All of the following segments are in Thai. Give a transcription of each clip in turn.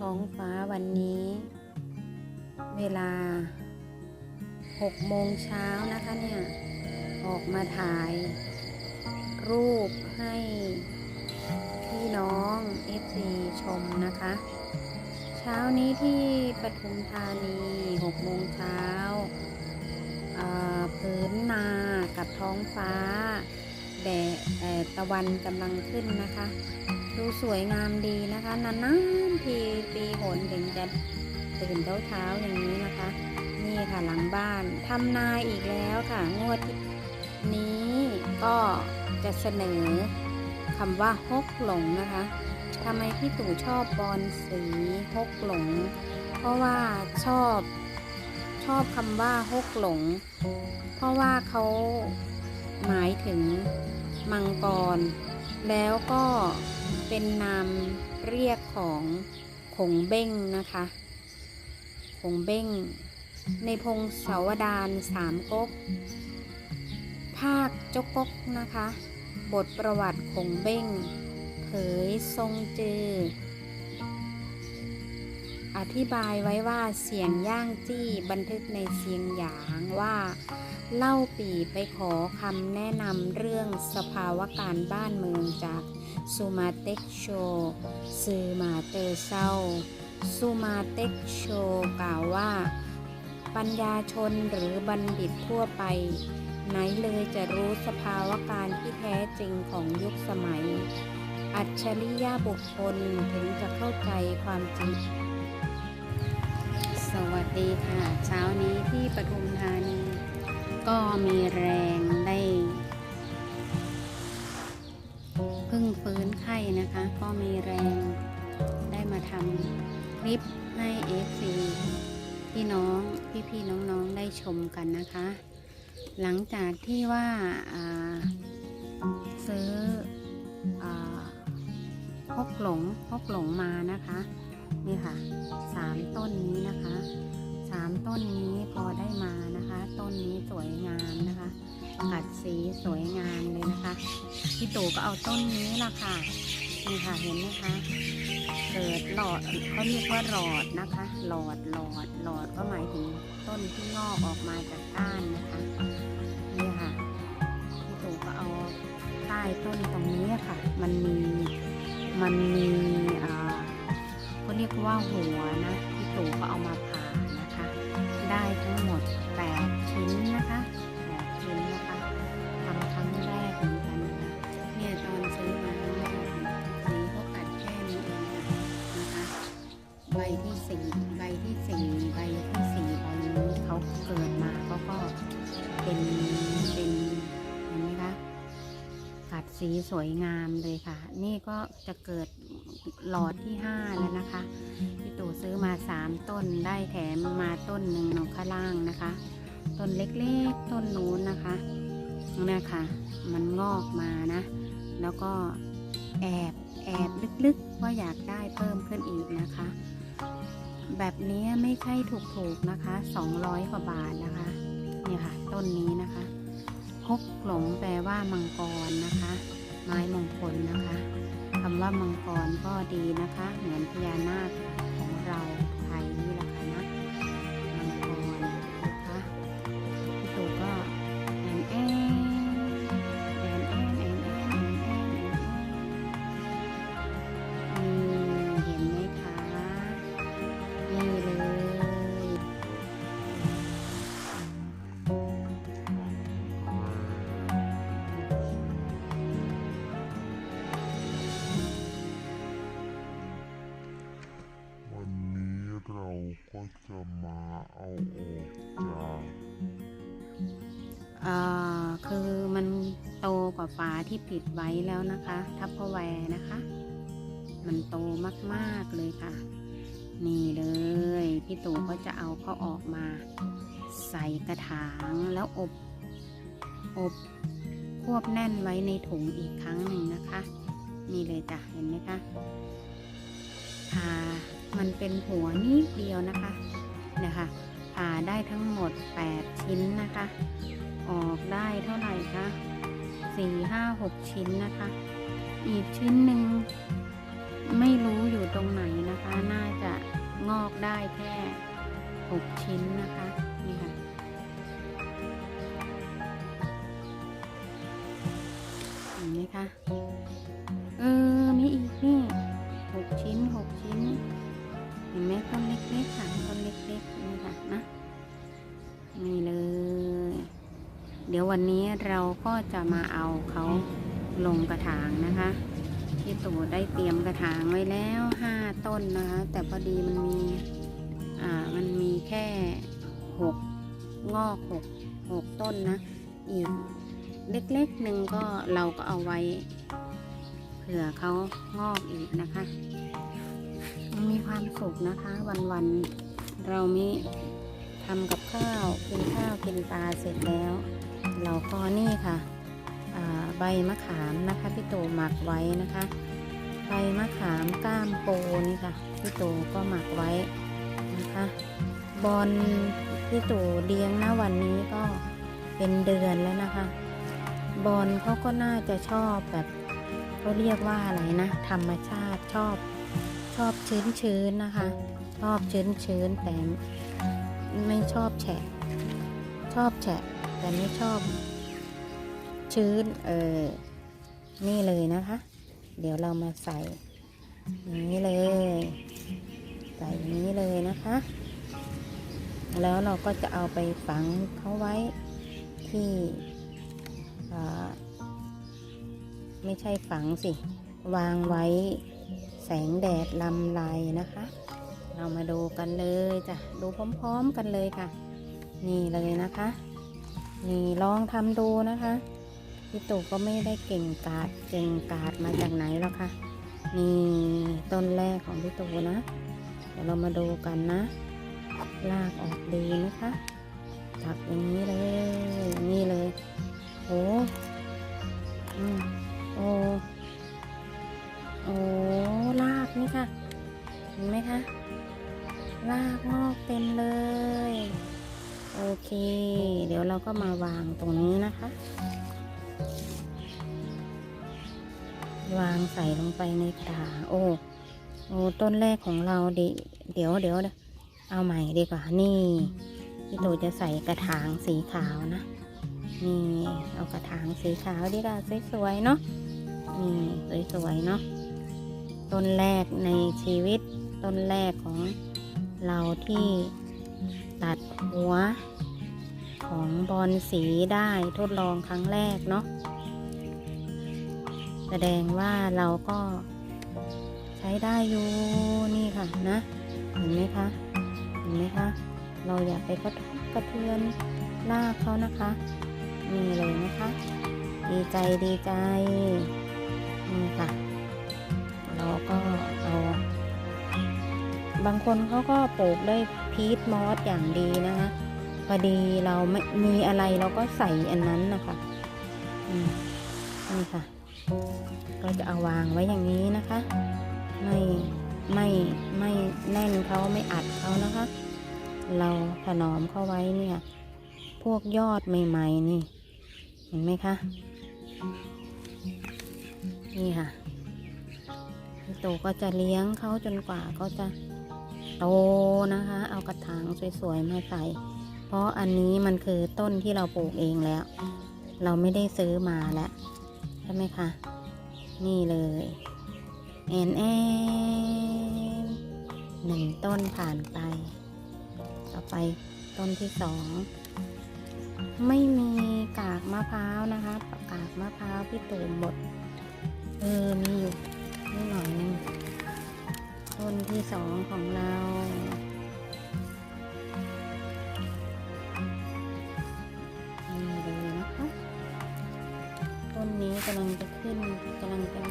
ท้องฟ้าวันนี้ เวลา6โมงเช้านะคะเนี่ย ออกมาถ่าย รูปให้พี่น้อง FC ชมนะคะ เช้านี้ที่ปทุมธานี6โมงเช้าเอ่อพื้นนากับท้องฟ้าแดดตะวันกำลังขึ้นนะคะ ดูสวยงามดีนะคะนานๆทีปีหนถึงจะตื่นเช้าๆอย่างนี้นะคะ นี่ค่ะหลังบ้านทำนาอีกแล้วค่ะงวดนี้ก็จะเสนอคำว่าฮกหลงนะคะทำไมพี่ตู่ชอบบอลสีฮกหลง เพราะว่าชอบชอบคำว่าฮกหลง เพราะว่าเขาหมายถึงมังกร แล้วก็เป็นนามเรียกของขงเบ้งนะคะขงเบ้ง ในพงศาวดารสามก๊ก ภาคจกก๊กนะคะ บทประวัติขงเบ้ง เผยทรงเจือ อธิบายไว้ว่าเสียงย่างจี้บันทึกในเสียงหยางว่า เล่าปีไปขอคำแนะนำเรื่องสภาวะการบ้านเมืองจากซูมาเต็กโชซือมาเตอร์เซาซูมาเต็กโชกล่าวว่า ปัญญาชนหรือบัณฑิตทั่วไป ไหนเลยจะรู้สภาวะการที่แท้จริงของยุคสมัย อัจฉริยะบุคคลถึงจะเข้าใจความจริง วัสดีค่ะ เช้านี้ที่ปทุมธานี ก็มีแรงได้พึ่งฟื้นไข้นะคะ ก็มีแรงได้มาทำคลิปให้ FC พี่น้องพี่พี่น้องๆได้ชมกันนะคะ หลังจากที่ว่าาซื้ออพกหลงพกหลงมานะคะ นี่ค่ะสามต้นนี้นะคะสามต้นนี้พอได้มานะคะ ต้นนี้สวยงามนะคะกัดสีสวยงามเลยนะคะพี่ตู่ก็เอาต้นนี้ล่ะค่ะนี่ค่ะเห็นไหมคะเกิดหลอดเขาเรียกว่าหลอดนะคะ หลอดหลอดหลอดก็หมายถึงต้นที่งอกออกมาจากก้านนะคะนี่ค่ะพี่ตู่ก็เอาใต้ต้นตรงนี้ค่ะ มันมีมันมีอ่า เขาเรียกว่าหัวนะพี่ตู่ก็เอามาผ่านะคะ ได้ทั้งหมด 8 ชิ้นนะคะ8ชิ้นนะคะทำครั้งแรกเหมือนกันนะคะเนี่ยตอนซื้อมาครั้งแรกสีเขากัดแค่นี้เองนะคะใบที่สี่ใบที่สี่ใบที่สี่ใบนี้เขาเกิดมาเขาก็เป็นเป็นเห็นไหมคะกัดสีสวยงามเลยค่ะ นี่ก็จะเกิด หลอดที่ 5 แล้วนะคะพี่ตู่ซื้อมา 3 ต้นได้แถมมาต้นหนึ่งนข้างล่างนะคะ ต้นเล็กๆ ต้นนู้นนะคะเนี่ยค่ะมันงอกมานะ แล้วก็แอบแอบลึกๆว่าอยากได้เพิ่มขึ้นอีกนะคะ แบบนี้ไม่ใช่ถูกๆนะคะ 200 กว่าบาทนะคะเนี่ยค่ะ ต้นนี้นะคะฮกหลงแปลว่ามังกรนะคะ ไม้มงคลนะคะ คำว่ามังกรก็ดีนะคะ เหมือนพญานาคของเรา ก็จะมาเอาออกจากเอ่อคือมันโตกว่าฝาที่ปิดไว้แล้วนะคะ ทัพเปอแวร์นะคะ มันโตมากๆเลยค่ะ นี่เลยพี่ตู่ก็จะเอาเขาออกมา ใส่กระถางแล้วอบอบควบแน่นไว้ในถุงอีกครั้งหนึ่งนะคะ นี่เลยจ้ะเห็นไหมคะ มันเป็นหัวนิดเดียวนะคะนะคะผ่าได้ทั้งหมด 8 ชิ้นนะคะ ออกได้เท่าไหร่คะสี่ห้าหกชิ้นนะคะ อีกชิ้นหนึ่งไม่รู้อยู่ตรงไหนนะคะ น่าจะงอกได้แค่หกชิ้นนะคะนี่ค่ะเห็นไหมคะเออมีอีกนี่หกชิ้นหกชิ้น เห็นไหมต้นเล็กๆค่ะต้นเล็กๆนี่ค่ะนะนี่เลย เดี๋ยววันนี้เราก็จะมาเอาเขาลงกระถางนะคะพี่ตู่ได้เตรียมกระถางไว้แล้วห้าต้นนะคะ แต่พอดีมันมีอ่ามันมีแค่หกงอกหกหกต้นนะ อีกเล็กๆหนึ่งก็เราก็เอาไว้เผื่อเขางอกอีกนะคะ มีความสุขนะคะ วันๆเรามีทำกับข้าวกินข้าวกินปลาเสร็จแล้ว เราก็นี่ค่ะใบมะขามนะคะพี่ตู่หมักไว้นะคะใบมะขามก้ามปูนี่ค่ะพี่ตู่ก็หมักไว้นะคะ บอลพี่ตู่เลี้ยงนะวันนี้ก็เป็นเดือนแล้วนะคะ บอลเขาก็น่าจะชอบแบบเขาเรียกว่าอะไรนะ ธรรมชาติชอบ อบชื้นชื้นๆนะคะ ชอบชื้นชื้นๆแต่ไม่ชอบแฉะ ชอบแฉะ แต่ไม่ชอบ ชื้นเออนี่เลยนะคะ เดี๋ยวเรามาใส่อย่างนี้เลย ใส่อย่างนี้เลยนะคะ แล้วเราก็จะเอาไปฝังเขาไว้ที่อ่าไม่ใช่ฝังสิ วางไว้ แสงแดดลำลายนะคะ เรามาดูกันเลยจ้ะดูพร้อมๆกันเลยค่ะ นี่เลยนะคะ นี่ลองทำดูนะคะพี่ตู่ก็ไม่ได้เก่งกาดเก่งกาดมาจากไหนหรอกค่ะนี่ต้นแรกของพี่ตู่นะ เดี๋ยวเรามาดูกันนะลากออกดีนะคะตักอย่างนี้เลยนี้เลยโอ้ ก็มาวางตรงนี้นะคะ วางใส่ลงไปในกาโอ้โอ้ต้นแรกของเราดิเดี๋ยวเดี๋ยวเดี๋ยวเอาใหม่ดีกว่านี่พี่ตูจะใส่กระถางสีขาวนะนี่เอากระถางสีขาวดีกว่าสวยๆเนาะนี่สวยๆเนาะต้นแรกในชีวิตต้นแรกของเราที่ตัดหัว ของบอลสีได้ทดลองครั้งแรกเนาะแสดงว่าเราก็ใช้ได้อยู่นี่ค่ะนะ เห็นไหมคะเห็นไหมคะ เราอย่าไปกระทบกระเทือนลากเขานะคะนี่เลยนะคะ ดีใจดีใจนี่ค่ะ เราก็เอาบางคนเขาก็ปลูกด้วยพีทมอสอย่างดีนะคะ อดีเราไม่มีอะไรเราก็ใส่อันนั้นนะคะนี่ค่ะ ก็จะเอาวางไว้อย่างนี้นะคะ ไม่ไม่ไม่แน่นเขาไม่อัดเขานะคะ เราถนอมเข้าไว้เนี่ย พวกยอดใหม่ ๆ นี่ เห็นไหมคะ นี่ค่ะพี่โตก็จะเลี้ยงเขาจนกว่าเขาจะโตนะคะ เอากระถางสวยๆมาใส่ เพราะอันนี้มันคือต้นที่เราปลูกเองแล้ว เราไม่ได้ซื้อมาแล้วใช่ไหมคะ นี่เลยแอนแอนหนึ่งต้นผ่านไป ต่อไปต้นที่สองไม่มีกากมะพร้าวนะคะกากมะพร้าวพี่ตูมดเออมีอยู่นิดหน่อยนึงต้นที่สองของเรา ลัง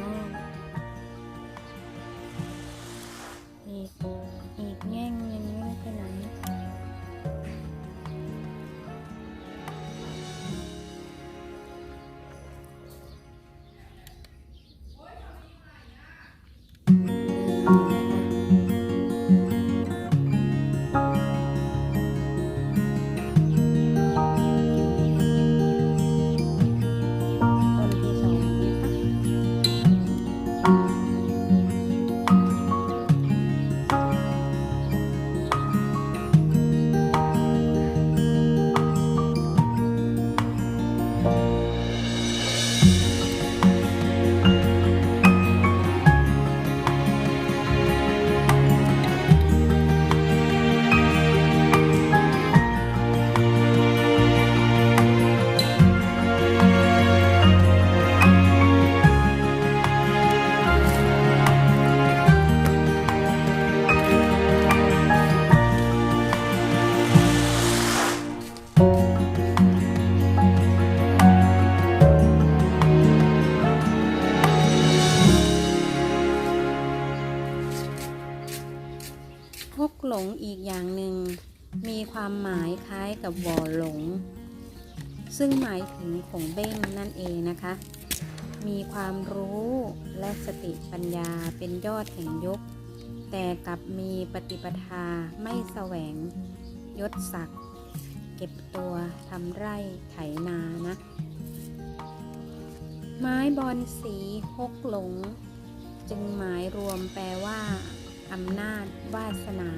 ซึ่งหมายถึงของเบ้งนั่นเองนะคะ มีความรู้และสติปัญญาเป็นยอดแห่งยก แต่กลับมีปฏิปทาไม่แสวงยศศักดิ์เก็บตัวทำไร่ไถนานะ ไม้บอนสีฮกหลง จึงหมายรวมแปลว่าอำนาจวาสนา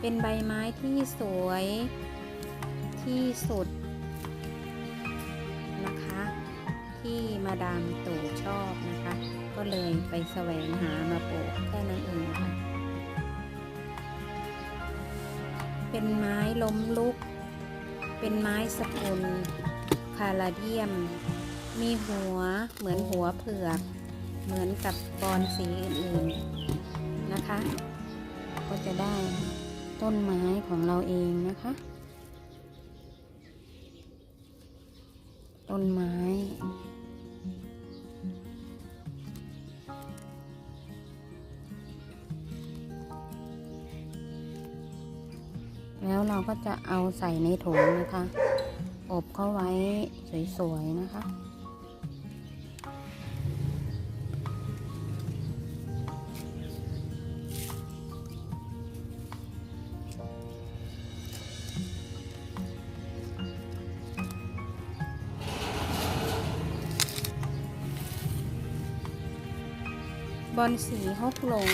เป็นใบไม้ที่สวยที่สุด ที่มาดามตู่ชอบนะคะ ก็เลยไปแสวงหามาปลูกแค่นั้นเองค่ะ เป็นไม้ล้มลุก เป็นไม้สกุลคาราเดียม มีหัวเหมือนหัวเผือก เหมือนกับบอนสีอื่นๆนะคะ ก็จะได้ต้นไม้ของเราเองนะคะ ต้นไม้ แล้วเราก็จะเอาใส่ในถุงนะคะ อบเข้าไว้สวยๆนะคะ บอนสีฮกหลง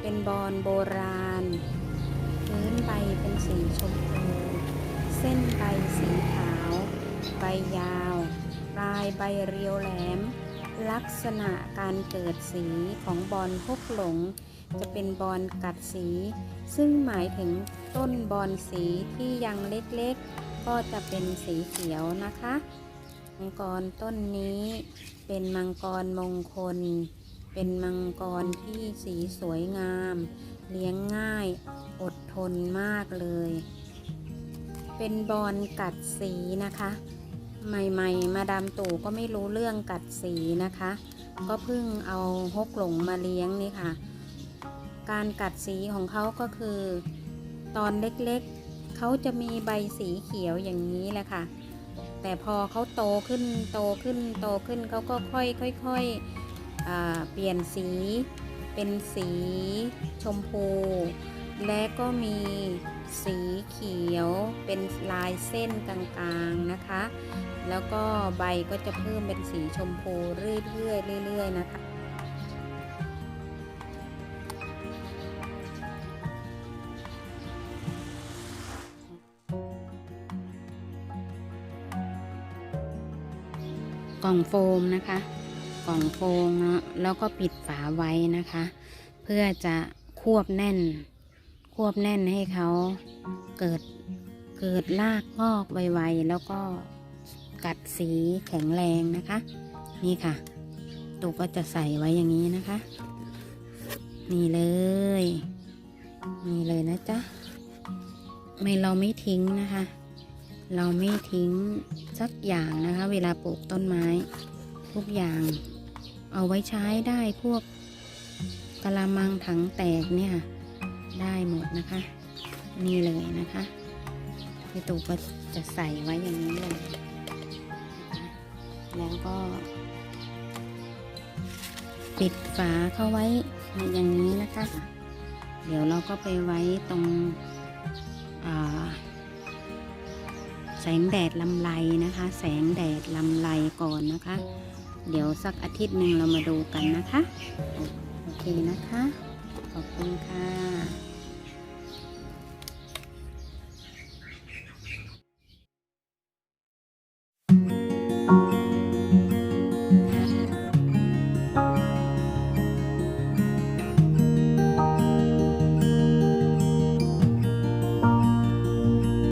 เป็นบอนโบราณ พื้นใบเป็นสีชมพู เส้นใบสีขาว ใบยาว ปลายใบเรียวแหลม ลักษณะการเกิดสีของบอนฮกหลง จะเป็นบอนกัดสี ซึ่งหมายถึงต้นบอนสีที่ยังเล็กๆ ก็จะเป็นสีเขียวนะคะ มังกรต้นนี้เป็นมังกรมงคล เป็นมังกรที่สีสวยงาม เลี้ยงง่าย อดทนมากเลย เป็นบอลกัดสีนะคะ ใหม่ๆ มาดามตู่ก็ไม่รู้เรื่องกัดสีนะคะ ก็เพิ่งเอาฮกหลงมาเลี้ยงนี่ค่ะ การกัดสีของเขาก็คือ ตอนเล็กๆ เขาจะมีใบสีเขียวอย่างนี้แหละค่ะ แต่พอเขาโตขึ้นโตขึ้นโตขึ้นเขาก็ค่อยๆค่อย เปลี่ยนสีเป็นสีชมพู และก็มีสีเขียวเป็นลายเส้นกลางๆนะคะ แล้วก็ใบก็จะเพิ่มเป็นสีชมพูเรื่อยๆเรื่อยๆนะคะกล่องโฟมนะคะ กล่องโฟมเนาะแล้วก็ปิดฝาไว้นะคะ เพื่อจะควบแน่น ควบแน่นให้เขาเกิดเกิดรากงอกไวๆแล้วก็กัดสีแข็งแรงนะคะ นี่ค่ะตูก็จะใส่ไว้อย่างนี้นะคะ นี่เลย นี่เลยนะจ๊ะไม่เราไม่ทิ้งนะคะ เราไม่ทิ้งสักอย่างนะคะ เวลาปลูกต้นไม้ ทุกอย่าง เอาไว้ใช้ได้พวกกะละมังถังแตกเนี่ยได้หมดนะคะ นี่เลยนะคะพี่ตู่ก็จะใส่ไว้อย่างนี้เลยแล้วก็ ปิดฝาเข้าไว้อย่างนี้นะคะ เดี๋ยวเราก็ไปไว้ตรงแสงแดดลำไรนะคะ แสงแดดลำไรก่อนนะคะ เดี๋ยวสักอาทิตย์หนึ่งเรามาดูกันนะคะ โอเคนะคะ ขอบคุณค่ะ